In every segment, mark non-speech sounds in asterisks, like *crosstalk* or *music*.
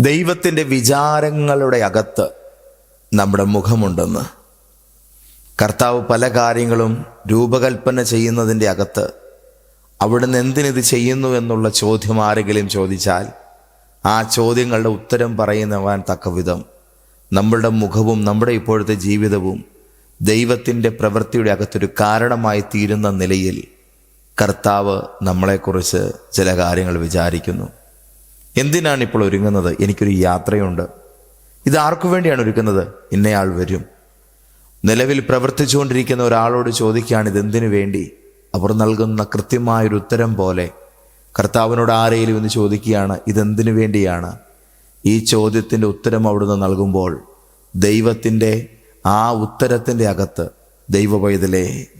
ദൈവത്തിന്റെ വിചാരങ്ങളുടെ അകത്ത് നമ്മുടെ മുഖമുണ്ടെന്ന്. കർത്താവ് പല കാര്യങ്ങളും രൂപകൽപ്പന ചെയ്യുന്നതിന്റെ അകത്ത് അവിടുന്ന് എന്തിനിത് ചെയ്യുന്നു എന്നുള്ള ചോദ്യം ആരെങ്കിലും ചോദിച്ചാൽ ആ ചോദ്യങ്ങളുടെ ഉത്തരം പറയുന്നവാൻ തക്കവിധം. നമ്മളുടെ മുഖവും നമ്മുടെ ഇപ്പോഴത്തെ ജീവിതവും ദൈവത്തിന്റെ പ്രവൃത്തിയുടെ അകത്തൊരു കാരണമായി തീരുന്ന നിലയിൽ കർത്താവ് നമ്മളെക്കുറിച്ച് ചില കാര്യങ്ങൾ വിചാരിക്കുന്നു. എന്തിനാണ് ഇപ്പോൾ ഒരുങ്ങുന്നത്? എനിക്കൊരു യാത്രയുണ്ട്. ഇത് ആർക്കു വേണ്ടിയാണ് ഒരുക്കുന്നത്? ഇന്നയാൾ വരും. നിലവിൽ പ്രവർത്തിച്ചുകൊണ്ടിരിക്കുന്ന ഒരാളോട് ചോദിക്കുകയാണ് ഇതെന്തിനു വേണ്ടി? അവർ നൽകുന്ന കൃത്യമായൊരു ഉത്തരം പോലെ കർത്താവിനോട് ആരെങ്കിലും എന്ന് ചോദിക്കുകയാണ് ഇതെന്തിനു വേണ്ടിയാണ്? ഈ ചോദ്യത്തിന്റെ ഉത്തരം അവിടുന്ന് നൽകുമ്പോൾ ദൈവത്തിന്റെ ആ ഉത്തരത്തിന്റെ അകത്ത് ദൈവ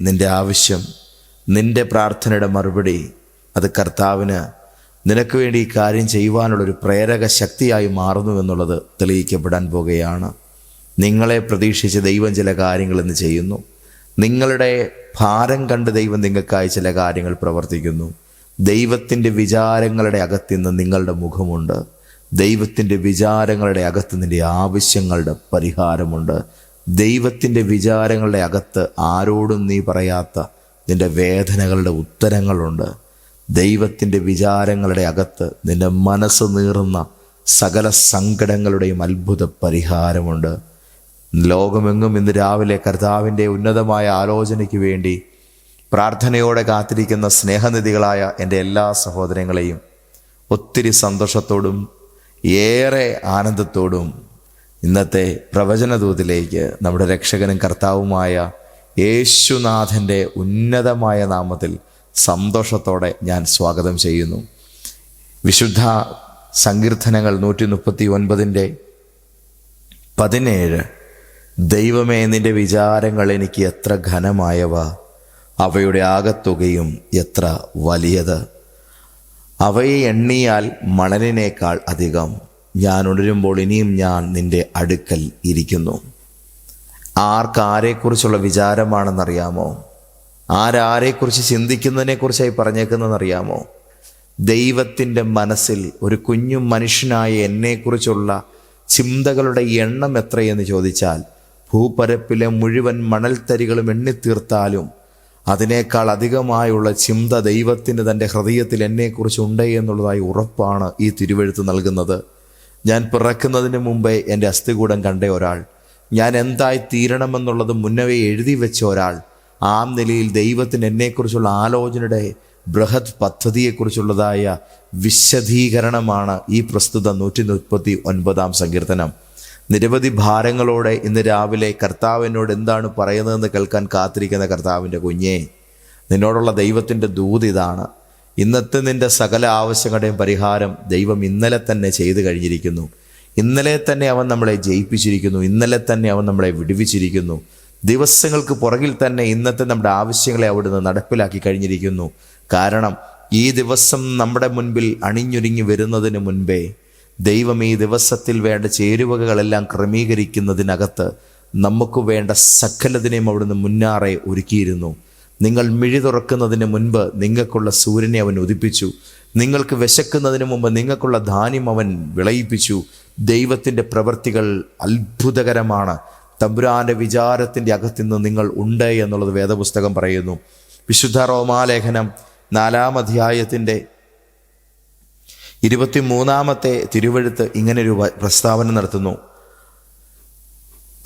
നിന്റെ ആവശ്യം നിന്റെ പ്രാർത്ഥനയുടെ മറുപടി അത് കർത്താവിന് നിനക്ക് വേണ്ടി ഈ കാര്യം ചെയ്യുവാനുള്ളൊരു പ്രേരക ശക്തിയായി മാറുന്നു എന്നുള്ളത് തെളിയിക്കപ്പെടാൻ പോകുകയാണ്. നിങ്ങളെ പ്രതീക്ഷിച്ച് ദൈവം ചില കാര്യങ്ങൾ ഇന്ന് ചെയ്യുന്നു. നിങ്ങളുടെ ഭാരം കണ്ട് ദൈവം നിങ്ങൾക്കായി ചില കാര്യങ്ങൾ പ്രവർത്തിക്കുന്നു. ദൈവത്തിന്റെ വിചാരങ്ങളുടെ അകത്തിന്ന് നിങ്ങളുടെ മുഖമുണ്ട്. ദൈവത്തിന്റെ വിചാരങ്ങളുടെ അകത്ത് നിന്റെ ആവശ്യങ്ങളുടെ പരിഹാരമുണ്ട്. ദൈവത്തിന്റെ വിചാരങ്ങളുടെ അകത്ത് ആരോടും നീ പറയാത്ത നിന്റെ വേദനകളുടെ ഉത്തരങ്ങളുണ്ട്. ദൈവത്തിന്റെ വിചാരങ്ങളുടെ അകത്ത് നിന്റെ മനസ്സ് നീറുന്ന സകല സങ്കടങ്ങളുടെയും അത്ഭുത പരിഹാരമുണ്ട്. ലോകമെങ്ങും ഇന്ന് രാവിലെ കർത്താവിന്റെ ഉന്നതമായ ആലോചനയ്ക്ക് വേണ്ടി പ്രാർത്ഥനയോടെ കാത്തിരിക്കുന്ന സ്നേഹനിധികളായ എന്റെ എല്ലാ സഹോദരങ്ങളെയും ഒത്തിരി സന്തോഷത്തോടും ഏറെ ആനന്ദത്തോടും ഇന്നത്തെ പ്രവചനദൂതിലേക്ക് നമ്മുടെ രക്ഷകനും കർത്താവുമായ യേശുനാഥന്റെ ഉന്നതമായ നാമത്തിൽ സന്തോഷത്തോടെ ഞാൻ സ്വാഗതം ചെയ്യുന്നു. വിശുദ്ധ സങ്കീർത്തനങ്ങൾ നൂറ്റി മുപ്പത്തി ഒൻപതിന്റെ പതിനേഴ്. ദൈവമേ നിന്റെ വിചാരങ്ങൾ എനിക്ക് എത്ര ഘനമായവ അവയുടെ ആകത്തുകയും എത്ര വലിയത്. അവയെ എണ്ണിയാൽ മണലിനേക്കാൾ അധികം. ഞാൻ ഉണരുമ്പോൾ ഇനിയും ഞാൻ നിന്റെ അടുക്കൽ ഇരിക്കുന്നു. ആർക്കാരെക്കുറിച്ചുള്ള വിചാരമാണെന്നറിയാമോ? ആരാരെക്കുറിച്ച് ചിന്തിക്കുന്നതിനെക്കുറിച്ചായി പറഞ്ഞേക്കുന്നതെന്നറിയാമോ? ദൈവത്തിന്റെ മനസ്സിൽ ഒരു കുഞ്ഞു മനുഷ്യനായ എന്നെക്കുറിച്ചുള്ള ചിന്തകളുടെ എണ്ണം എത്രയെന്ന് ചോദിച്ചാൽ ഭൂപരപ്പിലെ മുഴുവൻ മണൽത്തരികളും എണ്ണിത്തീർത്താലും അതിനേക്കാൾ അധികമായുള്ള ചിന്ത ദൈവത്തിന് തന്റെ ഹൃദയത്തിൽ എന്നെക്കുറിച്ച് ഉണ്ടേ എന്നുള്ളതായി ഉറപ്പാണ് ഈ തിരുവെഴുത്ത് നൽകുന്നത്. ഞാൻ പിറക്കുന്നതിന് മുമ്പേ എന്റെ അസ്ഥികൂടം കണ്ട ഒരാൾ ഞാൻ എന്തായി തീരണമെന്നുള്ളത് മുന്നവേ എഴുതി വെച്ച ഒരാൾ ആ നിലയിൽ ദൈവത്തിന് എന്നെക്കുറിച്ചുള്ള ആലോചനയുടെ ബൃഹത് പദ്ധതിയെക്കുറിച്ചുള്ളതായ വിശദീകരണമാണ് ഈ പ്രസ്തുത നൂറ്റി മുപ്പത്തി ഒൻപതാം സങ്കീർത്തനം. നിരവധി ഭാരങ്ങളോടെ ഇന്ന് രാവിലെ കർത്താവിനോട് എന്താണ് പറയുന്നതെന്ന് കേൾക്കാൻ കാത്തിരിക്കുന്ന കർത്താവിന്റെ കുഞ്ഞേ നിന്നോടുള്ള ദൈവത്തിന്റെ ദൂത് ഇതാണ്. ഇന്നത്തെ നിന്റെ സകല ആവശ്യങ്ങളുടെയും പരിഹാരം ദൈവം ഇന്നലെ തന്നെ ചെയ്തു കഴിഞ്ഞിരിക്കുന്നു. ഇന്നലെ തന്നെ അവൻ നമ്മളെ ജയിപ്പിച്ചിരിക്കുന്നു. ഇന്നലെ തന്നെ അവൻ നമ്മളെ വിടുവിച്ചിരിക്കുന്നു. ദിവസങ്ങൾക്ക് പുറകിൽ തന്നെ ഇന്നത്തെ നമ്മുടെ ആവശ്യങ്ങളെ അവിടുന്ന് നടപ്പിലാക്കി കഴിഞ്ഞിരിക്കുന്നു. കാരണം ഈ ദിവസം നമ്മുടെ മുൻപിൽ അണിഞ്ഞൊരുങ്ങി വരുന്നതിന് മുൻപേ ദൈവം ഈ ദിവസത്തിൽ വേണ്ട ചേരുവകളെല്ലാം ക്രമീകരിക്കുന്നതിനകത്ത് നമുക്ക് വേണ്ട സകലതിനെയും അവിടുന്ന് മുന്നാറെ ഒരുക്കിയിരുന്നു. നിങ്ങൾ മിഴി തുറക്കുന്നതിന് മുൻപ് നിങ്ങൾക്കുള്ള സൂര്യനെ അവൻ ഉദിപ്പിച്ചു. നിങ്ങൾക്ക് വിശക്കുന്നതിന് മുമ്പ് നിങ്ങൾക്കുള്ള ധാന്യം അവൻ വിളയിപ്പിച്ചു. ദൈവത്തിന്റെ പ്രവൃത്തികൾ അത്ഭുതകരമാണ്. തമ്പുരാന്റെ വിചാരത്തിന്റെ അകത്തുനിന്ന് നിങ്ങൾ ഉണ്ട് എന്നുള്ളത് വേദപുസ്തകം പറയുന്നു. വിശുദ്ധ റോമാലേഖനം നാലാം അധ്യായത്തിന്റെ ഇരുപത്തിമൂന്നാമത്തെ തിരുവഴുത്ത് ഇങ്ങനൊരു പ്രസ്താവന നടത്തുന്നു.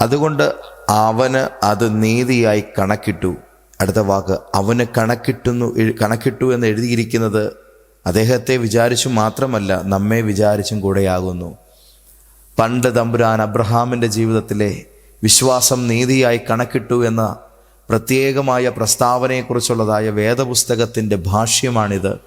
അതുകൊണ്ട് അവന് അത് നീതിയായി കണക്കിട്ടു. അടുത്ത വാക്ക് അവന് കണക്കിട്ടുന്നു കണക്കിട്ടു എന്ന് എഴുതിയിരിക്കുന്നത് അദ്ദേഹത്തെ വിചാരിച്ചു മാത്രമല്ല നമ്മെ വിചാരിച്ചും കൂടെയാകുന്നു. പണ്ട് തമ്പുരാൻ അബ്രഹാമിന്റെ ജീവിതത്തിലെ വിശ്വാസം നീതിയായി കണക്കിട്ടു എന്ന പ്രത്യേകമായ പ്രസ്താവനയെക്കുറിച്ചുള്ളതായ വേദപുസ്തകത്തിന്റെ ഭാഷ്യമാണിത്.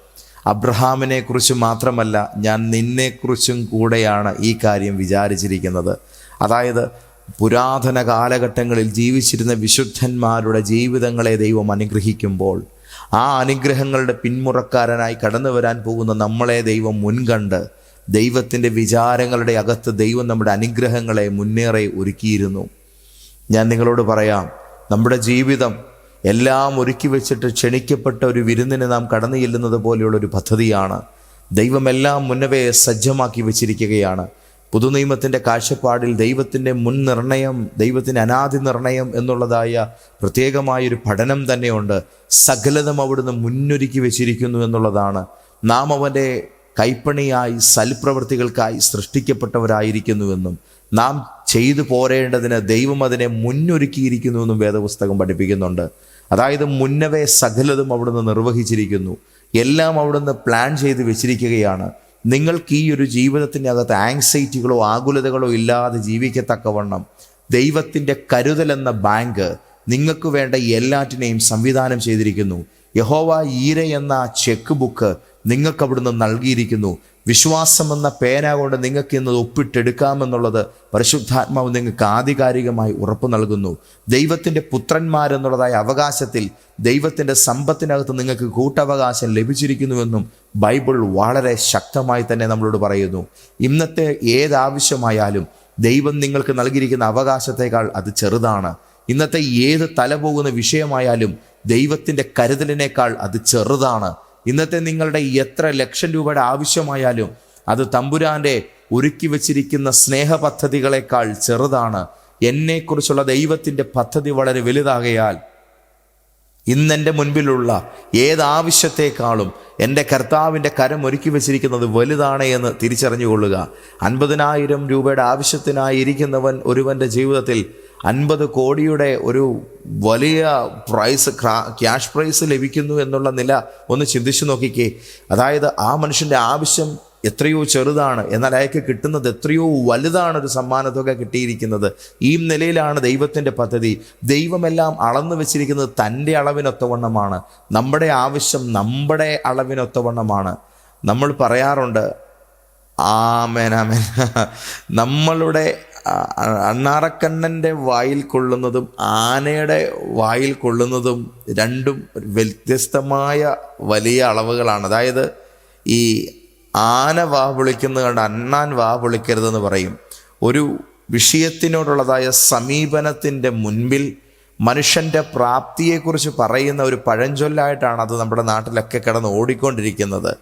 അബ്രഹാമിനെക്കുറിച്ച് മാത്രമല്ല ഞാൻ നിന്നെക്കുറിച്ചും കൂടെയാണ് ഈ കാര്യം വിചാരിച്ചിരിക്കുന്നത്. അതായത് പുരാതന കാലഘട്ടങ്ങളിൽ ജീവിച്ചിരുന്ന വിശുദ്ധന്മാരുടെ ജീവിതങ്ങളെ ദൈവം അനുഗ്രഹിക്കുമ്പോൾ ആ അനുഗ്രഹങ്ങളുടെ പിന്മുറക്കാരനായി കടന്നു വരാൻ പോകുന്ന നമ്മളെ ദൈവം മുൻകണ്ട് ദൈവത്തിന്റെ വിചാരങ്ങളുടെ അകത്ത് ദൈവം നമ്മുടെ അനുഗ്രഹങ്ങളെ മുന്നേറെ ഒരുക്കിയിരുന്നു. ഞാൻ നിങ്ങളോട് പറയാം നമ്മുടെ ജീവിതം എല്ലാം ഒരുക്കി വെച്ചിട്ട് ക്ഷണിക്കപ്പെട്ട ഒരു വിരുന്നിന് നാം കടന്നു ചെല്ലുന്നത് പോലെയുള്ള ഒരു പദ്ധതിയാണ്. ദൈവമെല്ലാം മുന്നവേ സജ്ജമാക്കി വെച്ചിരിക്കുകയാണ്. പുതുനിയമത്തിന്റെ കാഴ്ചപ്പാടിൽ ദൈവത്തിന്റെ മുൻനിർണയം ദൈവത്തിന്റെ അനാദി നിർണയം എന്നുള്ളതായ പ്രത്യേകമായൊരു പഠനം തന്നെയുണ്ട്. സകലതും അവിടുന്ന് മുന്നൊരുക്കി വെച്ചിരിക്കുന്നു എന്നുള്ളതാണ്. നാം അവന്റെ കൈപ്പണിയായി സൽപ്രവൃത്തികൾക്കായി സൃഷ്ടിക്കപ്പെട്ടവരായിരിക്കുന്നുവെന്നും നാം ചെയ്തു പോരേണ്ടതിന് ദൈവം അതിനെ മുന്നൊരുക്കിയിരിക്കുന്നു എന്നും വേദപുസ്തകം പഠിപ്പിക്കുന്നുണ്ട്. അതായത് മുന്നവേ സകലതും അവിടുന്ന് നിർവഹിച്ചിരിക്കുന്നു. എല്ലാം അവിടുന്ന് പ്ലാൻ ചെയ്ത് വെച്ചിരിക്കുകയാണ്. നിങ്ങൾക്ക് ഈ ഒരു ജീവിതത്തിന്റെ അകത്ത് ആങ്സൈറ്റികളോ ആകുലതകളോ ഇല്ലാതെ ജീവിക്കത്തക്കവണ്ണം ദൈവത്തിന്റെ കരുതൽ എന്ന ബാങ്ക് നിങ്ങൾക്ക് വേണ്ട എല്ലാറ്റിനെയും സംവിധാനം ചെയ്തിരിക്കുന്നു. യഹോവ ഈര എന്ന ചെക്ക് ബുക്ക് നിങ്ങൾക്ക് അവിടുന്ന് നൽകിയിരിക്കുന്നു. വിശ്വാസം എന്ന പേന കൊണ്ട് നിങ്ങൾക്ക് ഇന്ന് ഒപ്പിട്ടെടുക്കാമെന്നുള്ളത് പരിശുദ്ധാത്മാവ് നിങ്ങൾക്ക് ആധികാരികമായി ഉറപ്പ് നൽകുന്നു. ദൈവത്തിന്റെ പുത്രന്മാരെന്നുള്ളതായ അവകാശത്തിൽ ദൈവത്തിന്റെ സമ്പത്തിനകത്ത് നിങ്ങൾക്ക് കൂട്ടവകാശം ലഭിച്ചിരിക്കുന്നുവെന്നും ബൈബിൾ വളരെ ശക്തമായി തന്നെ നമ്മളോട് പറയുന്നു. ഇന്നത്തെ ഏതാവശ്യമായാലും ദൈവം നിങ്ങൾക്ക് നൽകിയിരിക്കുന്ന അവകാശത്തേക്കാൾ അത് ചെറുതാണ്. ഇന്നത്തെ ഏത് തല പോകുന്ന വിഷയമായാലും ദൈവത്തിന്റെ കരുതലിനേക്കാൾ അത് ചെറുതാണ്. ഇന്നത്തെ നിങ്ങളുടെ എത്ര ലക്ഷം രൂപയുടെ ആവശ്യമായാലും അത് തമ്പുരാന്റെ ഒരുക്കി വച്ചിരിക്കുന്ന സ്നേഹ പദ്ധതികളെക്കാൾ ചെറുതാണ്. എന്നെക്കുറിച്ചുള്ള ദൈവത്തിന്റെ പദ്ധതി വളരെ വലുതാകയാൽ ഇന്നെന്റെ മുൻപിലുള്ള ഏതാവശ്യത്തെക്കാളും എന്റെ കർത്താവിന്റെ കരം ഒരുക്കി വെച്ചിരിക്കുന്നത് വലുതാണ് എന്ന് തിരിച്ചറിഞ്ഞുകൊള്ളുക. അൻപതിനായിരം രൂപയുടെ ആവശ്യത്തിനായി ഇരിക്കുന്നവൻ ഒരുവന്റെ ജീവിതത്തിൽ അൻപത് കോടിയുടെ ഒരു വലിയ പ്രൈസ് ക്യാഷ് പ്രൈസ് ലഭിക്കുന്നു എന്നുള്ള നില ഒന്ന് ചിന്തിച്ചു നോക്കിക്കേ. അതായത് ആ മനുഷ്യന്റെ ആവശ്യം എത്രയോ ചെറുതാണ് എന്നാൽ അയാൾക്ക് കിട്ടുന്നത് എത്രയോ വലുതാണ് ഒരു സമ്മാനത്തുക കിട്ടിയിരിക്കുന്നത്. ഈ നിലയിലാണ് ദൈവത്തിന്റെ പദ്ധതി. ദൈവമെല്ലാം അളന്നു വെച്ചിരിക്കുന്നത് തന്റെ അളവിനൊത്തവണ്ണമാണ്. നമ്മുടെ ആവശ്യം നമ്മുടെ അളവിനൊത്തവണ്ണമാണ്. നമ്മൾ പറയാറുണ്ട് ആമേൻ. *laughs* നമ്മളുടെ അണ്ണാറക്കണ്ണന്റെ വായിൽ കൊള്ളുന്നതും ആനയുടെ വായിൽ കൊള്ളുന്നതും രണ്ടും വ്യത്യസ്തമായ വലിയ അളവുകളാണ്. അതായത് ഈ ആന വാ വിളിക്കുന്നത് കണ്ട് അണ്ണാൻ വാ വിളിക്കരുതെന്ന് പറയും. ഒരു വിഷയത്തിനോടുള്ളതായ സമീപനത്തിന്റെ മുൻപിൽ മനുഷ്യന്റെ പ്രാപ്തിയെക്കുറിച്ച് പറയുന്ന ഒരു പഴഞ്ചൊല്ലായിട്ടാണ് അത് നമ്മുടെ നാട്ടിലൊക്കെ കിടന്ന് ഓടിക്കൊണ്ടിരിക്കുന്നത്.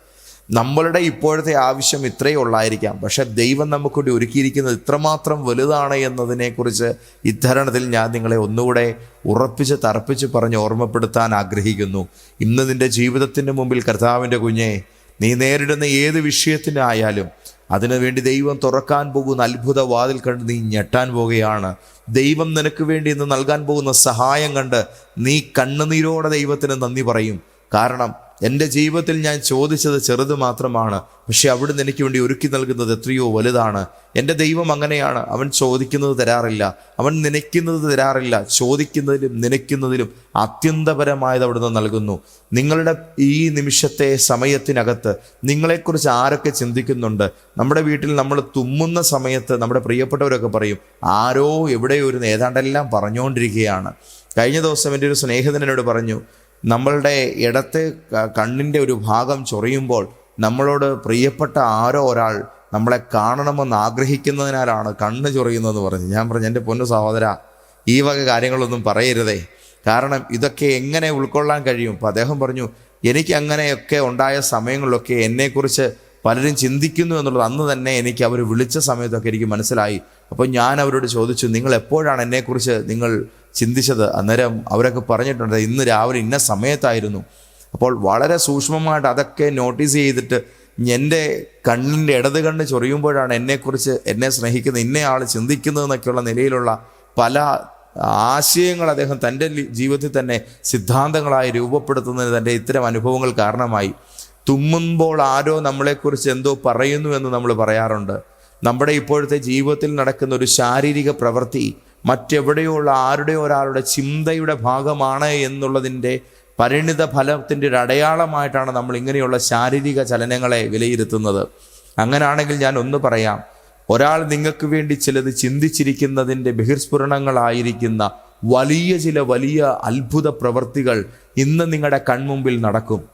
നമ്മളുടെ ഇപ്പോഴത്തെ ആവശ്യം ഇത്രയേ ഉള്ളായിരിക്കാം. പക്ഷെ ദൈവം നമുക്കൂടി ഒരുക്കിയിരിക്കുന്നത് ഇത്രമാത്രം വലുതാണ് എന്നതിനെക്കുറിച്ച് ഇത്തരണത്തിൽ ഞാൻ നിങ്ങളെ ഒന്നുകൂടെ ഉറപ്പിച്ച് തറപ്പിച്ച് പറഞ്ഞ് ഓർമ്മപ്പെടുത്താൻ ആഗ്രഹിക്കുന്നു. ഇന്ന് നിന്റെ ജീവിതത്തിന്റെ മുമ്പിൽ കർത്താവിന്റെ കുഞ്ഞെ നീ നേരിടുന്ന ഏത് വിഷയത്തിനായാലും അതിനുവേണ്ടി ദൈവം തുറക്കാൻ പോകുന്ന അത്ഭുത വാതിൽ കണ്ട് നീ ഞെട്ടാൻ പോകുകയാണ്. ദൈവം നിനക്ക് വേണ്ടി ഇന്ന് നൽകാൻ പോകുന്ന സഹായം കണ്ട് നീ കണ്ണുനീരോടെ ദൈവത്തിന് നന്ദി പറയും. കാരണം എന്റെ ജീവിതത്തിൽ ഞാൻ ചോദിച്ചത് ചെറുത് മാത്രമാണ്. പക്ഷെ അവിടുന്ന് എനിക്ക് വേണ്ടി ഒരുക്കി നൽകുന്നത് എത്രയോ വലുതാണ്. എന്റെ ദൈവം അങ്ങനെയാണ്. അവൻ ചോദിക്കുന്നത് തരാറില്ല. അവൻ നനയ്ക്കുന്നത് തരാറില്ല. ചോദിക്കുന്നതിലും നനയ്ക്കുന്നതിലും അത്യന്തപരമായത് അവിടുന്ന് നൽകുന്നു. നിങ്ങളുടെ ഈ നിമിഷത്തെ സമയത്തിനകത്ത് നിങ്ങളെക്കുറിച്ച് ആരൊക്കെ ചിന്തിക്കുന്നുണ്ട്? നമ്മുടെ വീട്ടിൽ നമ്മൾ തുമ്മുന്ന സമയത്ത് നമ്മുടെ പ്രിയപ്പെട്ടവരൊക്കെ പറയും ആരോ എവിടെയോ ഒരു ഏതാണ്ടെല്ലാം പറഞ്ഞുകൊണ്ടിരിക്കുകയാണ് കഴിഞ്ഞ ദിവസം എന്റെ ഒരു സ്നേഹിതനോട് പറഞ്ഞു നമ്മളുടെ ഇടത്തെ കണ്ണിന്റെ ഒരു ഭാഗം ചൊറിയുമ്പോൾ നമ്മളോട് പ്രിയപ്പെട്ട ആരോ ഒരാൾ നമ്മളെ കാണണമെന്ന് ആഗ്രഹിക്കുന്നതിനാലാണ് കണ്ണ് ചൊറിയുന്നതെന്ന് പറഞ്ഞു ഞാൻ പറഞ്ഞു എന്റെ പൊന്നു സഹോദര ഈ വക കാര്യങ്ങളൊന്നും പറയരുതേ. കാരണം ഇതൊക്കെ എങ്ങനെ ഉൾക്കൊള്ളാൻ കഴിയും? അപ്പോൾ അദ്ദേഹം പറഞ്ഞു എനിക്ക് അങ്ങനെയൊക്കെ ഉണ്ടായ സമയങ്ങളിലൊക്കെ എന്നെക്കുറിച്ച് പലരും ചിന്തിക്കുന്നു എന്നുള്ളത് അന്ന് തന്നെ എനിക്ക് അവർ വിളിച്ച സമയത്തൊക്കെ എനിക്ക് മനസ്സിലായി. അപ്പോൾ ഞാൻ അവരോട് ചോദിച്ചു നിങ്ങൾ എപ്പോഴാണ് എന്നെക്കുറിച്ച് നിങ്ങൾ ചിന്തിച്ചത്. അന്നേരം അവരൊക്കെ പറഞ്ഞിട്ടുണ്ട് ഇന്ന് രാവിലെ ഇന്ന സമയത്തായിരുന്നു. അപ്പോൾ വളരെ സൂക്ഷ്മമായിട്ട് അതൊക്കെ നോട്ടീസ് ചെയ്തിട്ട് എന്റെ കണ്ണിന്റെ ഇടത് കണ്ണ് ചൊറിയുമ്പോഴാണ് എന്നെക്കുറിച്ച് എന്നെ സ്നേഹിക്കുന്ന ഇന്നയാൾ ചിന്തിക്കുന്നതെന്നൊക്കെയുള്ള നിലയിലുള്ള പല ആശയങ്ങൾ അദ്ദേഹം തന്റെ ജീവിതത്തിൽ തന്നെ സിദ്ധാന്തങ്ങളായി രൂപപ്പെടുത്തുന്നതിന് തന്റെ ഇത്തരം അനുഭവങ്ങൾ കാരണമായി. തുമ്മുമ്പോൾ ആരോ നമ്മളെക്കുറിച്ച് എന്തോ പറയുന്നു എന്ന് നമ്മൾ പറയാറുണ്ട്. നമ്മുടെ ഇപ്പോഴത്തെ ജീവിതത്തിൽ നടക്കുന്ന ഒരു ശാരീരിക പ്രവൃത്തി മറ്റെവിടെയുള്ള ആരുടെ ഒരാളുടെ ചിന്തയുടെ ഭാഗമാണ് എന്നുള്ളതിന്റെ പരിണിത ഫലത്തിന്റെ ഒരു അടയാളമായിട്ടാണ് നമ്മൾ ഇങ്ങനെയുള്ള ശാരീരിക ചലനങ്ങളെ വിലയിരുത്തുന്നത്. അങ്ങനാണെങ്കിൽ ഞാൻ ഒന്ന് പറയാം. ഒരാൾ നിങ്ങൾക്ക് വേണ്ടി ചിലത് ചിന്തിച്ചിരിക്കുന്നതിന്റെ ബഹിർസ്ഫുരണങ്ങളായിരിക്കുന്ന വലിയ ചില വലിയ അത്ഭുത പ്രവൃത്തികൾ ഇന്ന് നിങ്ങളുടെ കൺമുമ്പിൽ നടക്കും.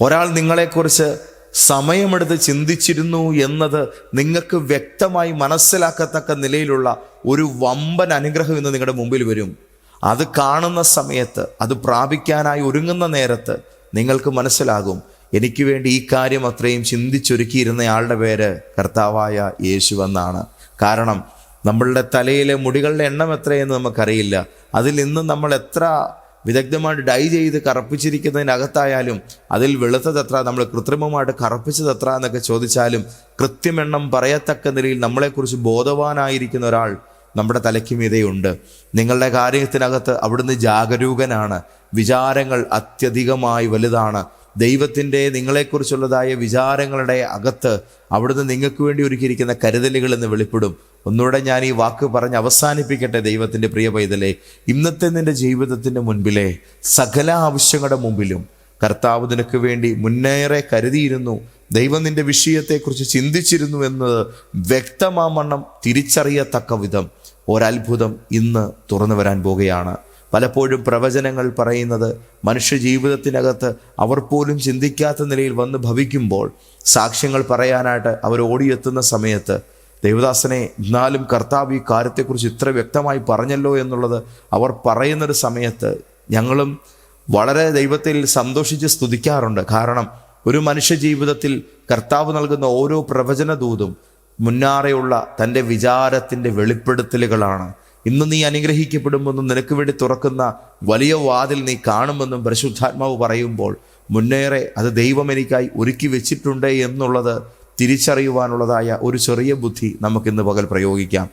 ഒരാൾ നിങ്ങളെക്കുറിച്ച് സമയമെടുത്ത് ചിന്തിച്ചിരുന്നു എന്നത് നിങ്ങൾക്ക് വ്യക്തമായി മനസ്സിലാക്കത്തക്ക നിലയിലുള്ള ഒരു വമ്പൻ അനുഗ്രഹം ഇന്ന് നിങ്ങളുടെ മുമ്പിൽ വരും. അത് കാണുന്ന സമയത്ത് അത് പ്രാപിക്കാനായി ഒരുങ്ങുന്ന നേരത്ത് നിങ്ങൾക്ക് മനസ്സിലാകും. എനിക്ക് വേണ്ടി ഈ കാര്യം അത്രയും ചിന്തിച്ചൊരുക്കിയിരുന്നയാളുടെ പേര് കർത്താവായ യേശു എന്നാണ്. കാരണം നമ്മളുടെ തലയിലെ മുടികളുടെ എണ്ണം എത്രയെന്ന് നമുക്കറിയില്ല. അതിൽ നിന്ന് നമ്മൾ എത്ര വിദഗ്ധമായിട്ട് ഡൈ ചെയ്ത് കറുപ്പിച്ചിരിക്കുന്നതിനകത്തായാലും അതിൽ വെളുത്തത് എത്ര നമ്മൾ കൃത്രിമമായിട്ട് കറുപ്പിച്ചത് എന്നൊക്കെ ചോദിച്ചാലും കൃത്യമെണ്ണം പറയത്തക്ക നിലയിൽ നമ്മളെക്കുറിച്ച് ബോധവാനായിരിക്കുന്ന ഒരാൾ നമ്മുടെ തലയ്ക്ക് മീതെയുണ്ട് നിങ്ങളുടെ കാര്യത്തിനകത്ത് അവിടുന്ന് ജാഗരൂകനാണ്. വിചാരങ്ങൾ അത്യധികമായി വലുതാണ്. ദൈവത്തിന്റെ നിങ്ങളെക്കുറിച്ചുള്ളതായ വിചാരങ്ങളുടെ അകത്ത് അവിടുന്ന് നിങ്ങൾക്ക് വേണ്ടി ഒരുക്കിയിരിക്കുന്ന കരുതലുകൾ എന്ന് വെളിപ്പെടും. ഒന്നുകൂടെ ഞാൻ ഈ വാക്ക് പറഞ്ഞ് അവസാനിപ്പിക്കട്ടെ ദൈവത്തിന്റെ പ്രിയ പൈതലെ. ഇന്നത്തെ നിന്റെ ജീവിതത്തിന്റെ മുൻപിലെ സകല ആവശ്യങ്ങളുടെ മുമ്പിലും കർത്താവ് നിനക്ക് വേണ്ടി മുന്നേറെ കരുതിയിരുന്നു. ദൈവം നിന്റെ വിഷയത്തെക്കുറിച്ച് ചിന്തിച്ചിരുന്നു എന്നത് വ്യക്തമാമണ്ണം തിരിച്ചറിയത്തക്ക വിധം ഒരത്ഭുതം ഇന്ന് തുറന്നു വരാൻ പോകുകയാണ്. പലപ്പോഴും പ്രവചനങ്ങൾ പറയുന്നത് മനുഷ്യ ജീവിതത്തിനകത്ത് അവർ പോലും ചിന്തിക്കാത്ത നിലയിൽ വന്ന് ഭവിക്കുമ്പോൾ സാക്ഷ്യങ്ങൾ പറയാനായിട്ട് അവർ ഓടിയെത്തുന്ന സമയത്ത് ദേവദാസനെ എന്നാലും കർത്താവ് ഈ കാര്യത്തെക്കുറിച്ച് ഇത്ര വ്യക്തമായി പറഞ്ഞല്ലോ എന്നുള്ളത് അവർ പറയുന്നൊരു സമയത്ത് ഞങ്ങളും വളരെ ദൈവത്തിൽ സന്തോഷിച്ച് സ്തുതിക്കാറുണ്ട്. കാരണം ഒരു മനുഷ്യ ജീവിതത്തിൽ കർത്താവ് നൽകുന്ന ഓരോ പ്രവചന ദൂതും മുന്നാറെയുള്ള തന്റെ വിചാരത്തിന്റെ വെളിപ്പെടുത്തലുകളാണ്. ഇന്ന് നീ അനുഗ്രഹിക്കപ്പെടുമെന്നും നിനക്ക് വേണ്ടി തുറക്കുന്ന വലിയ വാതിൽ നീ കാണുമെന്നും പരിശുദ്ധാത്മാവ് പറയുമ്പോൾ മുന്നേറെ അത് ദൈവം എനിക്കായി ഒരുക്കി വെച്ചിട്ടുണ്ട് എന്നുള്ളത് തിരിച്ചറിയുവാനുള്ളതായ ഒരു ചെറിയ ബുദ്ധി നമുക്കിന്ന് പകൽ പ്രയോഗിക്കാം.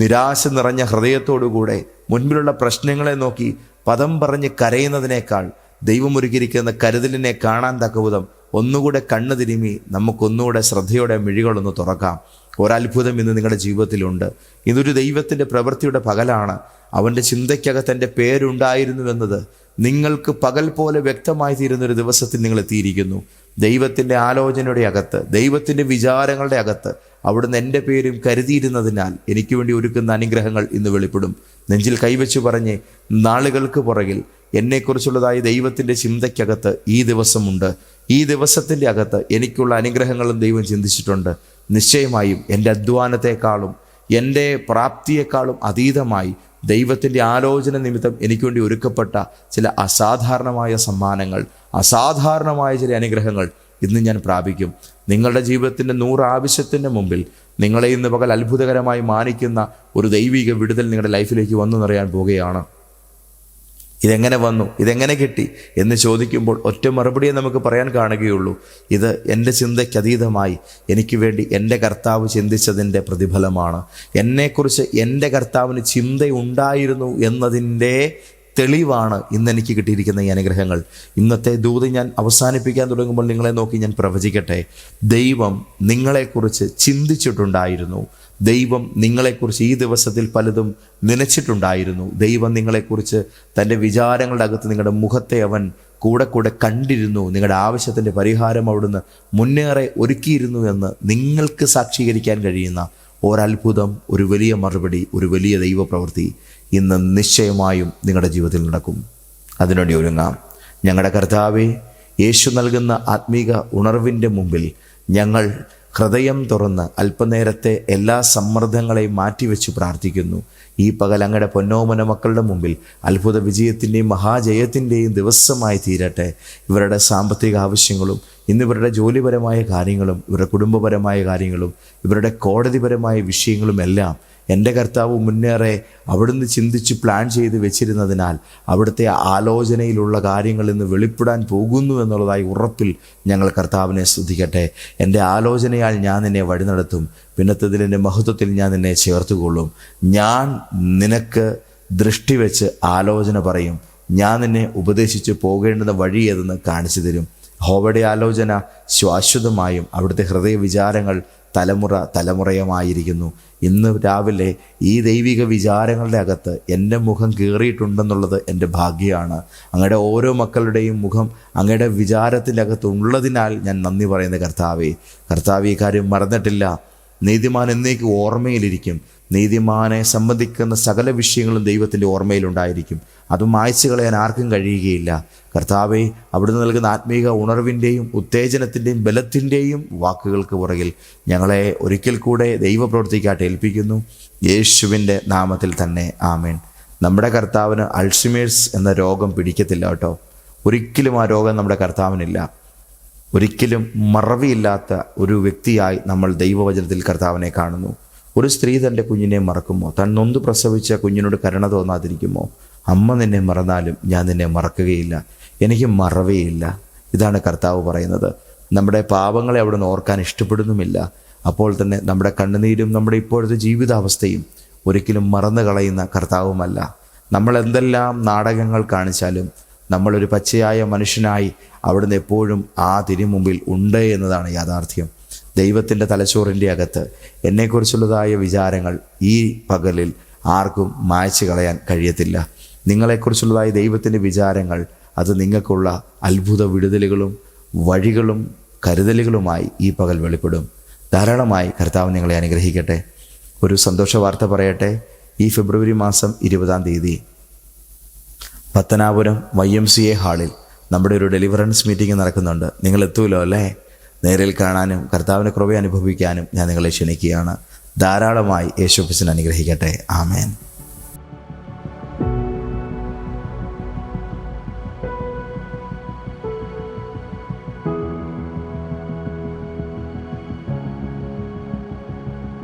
നിരാശ നിറഞ്ഞ ഹൃദയത്തോടുകൂടെ മുൻപിലുള്ള പ്രശ്നങ്ങളെ നോക്കി പദം പറഞ്ഞ് കരയുന്നതിനേക്കാൾ ദൈവം ഒരുക്കിയിരിക്കുന്ന കരുതലിനെ കാണാൻ തക്കവിധം ഒന്നുകൂടെ കണ്ണു തിരുമി നമുക്കൊന്നുകൂടെ ശ്രദ്ധയോടെ മിഴികളൊന്ന് തുറക്കാം. ഒരത്ഭുതം ഇന്ന് നിങ്ങളുടെ ജീവിതത്തിലുണ്ട്. ഇതൊരു ദൈവത്തിന്റെ പ്രവൃത്തിയുടെ പകലാണ്. അവന്റെ ചിന്തയ്ക്കകത്ത് എന്റെ പേരുണ്ടായിരുന്നുവെന്നത് നിങ്ങൾക്ക് പകൽ പോലെ വ്യക്തമായി തീരുന്ന ഒരു ദിവസത്തിൽ നിങ്ങൾ എത്തിയിരിക്കുന്നു. ദൈവത്തിന്റെ ആലോചനയുടെ അകത്ത് ദൈവത്തിന്റെ വിചാരങ്ങളുടെ അകത്ത് അവിടുന്ന് എന്റെ പേരും കരുതിയിരുന്നതിനാൽ എനിക്ക് വേണ്ടി ഒരുക്കുന്ന അനുഗ്രഹങ്ങൾ ഇന്ന് വെളിപ്പെടും. നെഞ്ചിൽ കൈവച്ച് പറഞ്ഞ് നാളുകൾക്ക് പുറകിൽ എന്നെക്കുറിച്ചുള്ളതായ ദൈവത്തിന്റെ ചിന്തയ്ക്കകത്ത് ഈ ദിവസമുണ്ട്. ഈ ദിവസത്തിന്റെ അകത്ത് എനിക്കുള്ള അനുഗ്രഹങ്ങളും ദൈവം ചിന്തിച്ചിട്ടുണ്ട്. നിശ്ചയമായും എന്റെ അധ്വാനത്തെക്കാളും എന്റെ പ്രാപ്തിയെക്കാളും അതീതമായി ദൈവത്തിന്റെ ആലോചന നിമിത്തം എനിക്ക് വേണ്ടി ഒരുക്കപ്പെട്ട ചില അസാധാരണമായ സമ്മാനങ്ങൾ അസാധാരണമായ ചില അനുഗ്രഹങ്ങൾ ഇന്ന് ഞാൻ പ്രാപിക്കും. നിങ്ങളുടെ ജീവിതത്തിന്റെ നൂറ് ആവശ്യത്തിന്റെ മുമ്പിൽ നിങ്ങളെ ഇന്ന് പകൽ അത്ഭുതകരമായി മാനിക്കുന്ന ഒരു ദൈവിക വിടുതൽ നിങ്ങളുടെ ലൈഫിലേക്ക് വന്നു നിറയാൻ പോവുകയാണ് ഇതെങ്ങനെ വന്നു? ഇതെങ്ങനെ കിട്ടി? എന്ന് ചോദിക്കുമ്പോൾ ഒറ്റ മറുപടിയെ നമുക്ക് പറയാൻ കാണുകയുള്ളൂ. ഇത് എന്റെ ചിന്തയ്ക്ക് അതീതമായി എനിക്ക് വേണ്ടി എന്റെ കർത്താവ് ചിന്തിച്ചതിന്റെ പ്രതിഫലമാണ്. എന്നെക്കുറിച്ച് എന്റെ കർത്താവിന് ചിന്തയുണ്ടായിരുന്നു എന്നതിന്റെ തെളിവാണ് ഇന്ന് എനിക്ക് കിട്ടിയിരിക്കുന്ന ഈ അനുഗ്രഹങ്ങൾ. ഇന്നത്തെ ദൂത് ഞാൻ അവസാനിപ്പിക്കാൻ തുടങ്ങുമ്പോൾ നിങ്ങളെ നോക്കി ഞാൻ പ്രവചിക്കട്ടെ. ദൈവം നിങ്ങളെക്കുറിച്ച് ചിന്തിച്ചിട്ടുണ്ടായിരുന്നു. ദൈവം നിങ്ങളെക്കുറിച്ച് ഈ ദിവസത്തിൽ പലതും നനച്ചിട്ടുണ്ടായിരുന്നു. ദൈവം നിങ്ങളെക്കുറിച്ച് തന്റെ വിചാരങ്ങളുടെ അകത്ത് നിങ്ങളുടെ മുഖത്തെ അവൻ കൂടെ കൂടെ കണ്ടിരുന്നു. നിങ്ങളുടെ ആവശ്യത്തിന്റെ പരിഹാരം അവിടുന്ന് മുന്നേറെ ഒരുക്കിയിരുന്നു എന്ന് നിങ്ങൾക്ക് സാക്ഷീകരിക്കാൻ കഴിയുന്ന ഒരത്ഭുതം ഒരു വലിയ മറുപടി ഒരു വലിയ ദൈവപ്രവൃത്തി ഇന്ന് നിശ്ചയമായും നിങ്ങളുടെ ജീവിതത്തിൽ നടക്കും. അതിനുവേണ്ടി ഒരുങ്ങാം. ഞങ്ങളുടെ കർത്താവെ യേശു നൽകുന്ന ആത്മീക ഉണർവിന്റെ മുമ്പിൽ ഞങ്ങൾ ഹൃദയം തുറന്ന് അല്പനേരത്തെ എല്ലാ സമ്മർദ്ദങ്ങളെയും മാറ്റിവെച്ച് പ്രാർത്ഥിക്കുന്നു. ഈ പകൽ അങ്ങയുടെ പൊന്നോമന മക്കളുടെ മുമ്പിൽ അത്ഭുത വിജയത്തിന്റെയും മഹാജയത്തിന്റെയും ദിവസമായി തീരട്ടെ. ഇവരുടെ സാമ്പത്തിക ആവശ്യങ്ങളും ഇന്ന് ഇവരുടെ ജോലിപരമായ കാര്യങ്ങളും ഇവരുടെ കുടുംബപരമായ കാര്യങ്ങളും ഇവരുടെ കോടതിപരമായ വിഷയങ്ങളും എല്ലാം എന്റെ കർത്താവ് മുന്നേറെ അവിടുന്ന് ചിന്തിച്ച് പ്ലാൻ ചെയ്ത് വെച്ചിരുന്നതിനാൽ അവിടുത്തെ ആലോചനയിലുള്ള കാര്യങ്ങൾ ഇന്ന് വെളിപ്പെടാൻ പോകുന്നു എന്നുള്ളതായി ഉറപ്പിൽ ഞങ്ങൾ കർത്താവിനെ ശ്രദ്ധിക്കട്ടെ എന്റെ ആലോചനയാൽ ഞാൻ നിന്നെ വഴി നടത്തും. പിന്നത്തതിൽ എന്റെ മഹത്വത്തിൽ ഞാൻ നിന്നെ ചേർത്തുകൊള്ളും. ഞാൻ നിനക്ക് ദൃഷ്ടി വെച്ച് ആലോചന പറയും. ഞാൻ നിന്നെ ഉപദേശിച്ച് പോകേണ്ടുന്ന വഴി ഏതെന്ന് കാണിച്ചു തരും. ഹോവയുടെ ആലോചന ശാശ്വതമായും അവിടുത്തെ ഹൃദയ വിചാരങ്ങൾ തലമുറ തലമുറയുമായിരിക്കുന്നു. ഇന്ന് രാവിലെ ഈ ദൈവിക വിചാരങ്ങളുടെ അകത്ത് എന്റെ മുഖം കീറിയിട്ടുണ്ടെന്നുള്ളത് എന്റെ ഭാഗ്യമാണ്. അങ്ങയുടെ ഓരോ മക്കളുടെയും മുഖം അങ്ങയുടെ വിചാരത്തിന്റെ അകത്ത് ഉള്ളതിനാൽ ഞാൻ നന്ദി പറയുന്ന കർത്താവേ. കർത്താവ് ഈ കാര്യം മറന്നിട്ടില്ല. നീതിമാൻ എന്നേക്ക് ഓർമ്മയിലിരിക്കും. നീതിമാനെ സംബന്ധിക്കുന്ന സകല വിഷയങ്ങളും ദൈവത്തിന്റെ ഓർമ്മയിലുണ്ടായിരിക്കും അതും മായ്ച്ചു കളയാൻ ആർക്കും കഴിയുകയില്ല. കർത്താവെ അവിടുന്ന് നൽകുന്ന ആത്മീക ഉണർവിന്റെയും ഉത്തേജനത്തിന്റെയും ബലത്തിന്റെയും വാക്കുകൾക്ക് പുറകിൽ ഞങ്ങളെ ഒരിക്കൽ കൂടെ ദൈവപ്രവൃത്തിക്കായിട്ട് ഏൽപ്പിക്കുന്നു. യേശുവിന്റെ നാമത്തിൽ തന്നെ. ആമേൻ. നമ്മുടെ കർത്താവിന് അൾഷിമേഴ്സ് എന്ന രോഗം പിടിക്കത്തില്ല കേട്ടോ. ഒരിക്കലും ആ രോഗം നമ്മുടെ കർത്താവിനില്ല. ഒരിക്കലും മറവിയില്ലാത്ത ഒരു വ്യക്തിയായി നമ്മൾ ദൈവവചനത്തിൽ കർത്താവിനെ കാണുന്നു. ഒരു സ്ത്രീ തന്റെ കുഞ്ഞിനെ മറക്കുമോ? താൻ നൊന്ത് പ്രസവിച്ച കുഞ്ഞിനോട് കരുണ തോന്നാതിരിക്കുമോ? അമ്മ നിന്നെ മറന്നാലും ഞാൻ നിന്നെ മറക്കുകയില്ല. എനിക്ക് മറവേയില്ല. ഇതാണ് കർത്താവ് പറയുന്നത്. നമ്മുടെ പാപങ്ങളെ അവിടെ നിന്ന് ഓർക്കാൻ ഇഷ്ടപ്പെടുന്നുമില്ല. അപ്പോൾ തന്നെ നമ്മുടെ കണ്ണുനീരും നമ്മുടെ ഇപ്പോഴത്തെ ജീവിതാവസ്ഥയും ഒരിക്കലും മറന്നു കളയുന്ന കർത്താവുമല്ല. നമ്മൾ എന്തെല്ലാം നാടകങ്ങൾ കാണിച്ചാലും നമ്മളൊരു പച്ചയായ മനുഷ്യനായി അവിടുന്ന് എപ്പോഴും ആ തിരുമുമ്പിൽ ഉണ്ട് എന്നതാണ് യാഥാർത്ഥ്യം. ദൈവത്തിന്റെ തലച്ചോറിന്റെ അകത്ത് എന്നെക്കുറിച്ചുള്ളതായ വിചാരങ്ങൾ ഈ പകലിൽ ആർക്കും മായ്ച്ചു കളയാൻ കഴിയത്തില്ല. നിങ്ങളെക്കുറിച്ചുള്ളതായ ദൈവത്തിന്റെ വിചാരങ്ങൾ അത് നിങ്ങൾക്കുള്ള അത്ഭുത വിടുതലുകളും വഴികളും കരുതലുകളുമായി ഈ പകൽ വെളിപ്പെടും. ധാരാളമായി കർത്താവ് നിങ്ങളെ അനുഗ്രഹിക്കട്ടെ. ഒരു സന്തോഷ വാർത്ത പറയട്ടെ. ഈ ഫെബ്രുവരി മാസം ഇരുപതാം തീയതി Pathanapuram Y M C A ഹാളിൽ നമ്മുടെ ഒരു ഡെലിവറൻസ് മീറ്റിംഗ് നടക്കുന്നുണ്ട്. നിങ്ങൾ എത്തുമല്ലോ അല്ലേ? നേരിൽ കാണാനും കർത്താവിന്റെ കൃപ അനുഭവിക്കാനും ഞാൻ നിങ്ങളെ ക്ഷണിക്കുകയാണ്. ധാരാളമായി യേശുഫിസിനെ അനുഗ്രഹിക്കട്ടെ. ആമേൻ.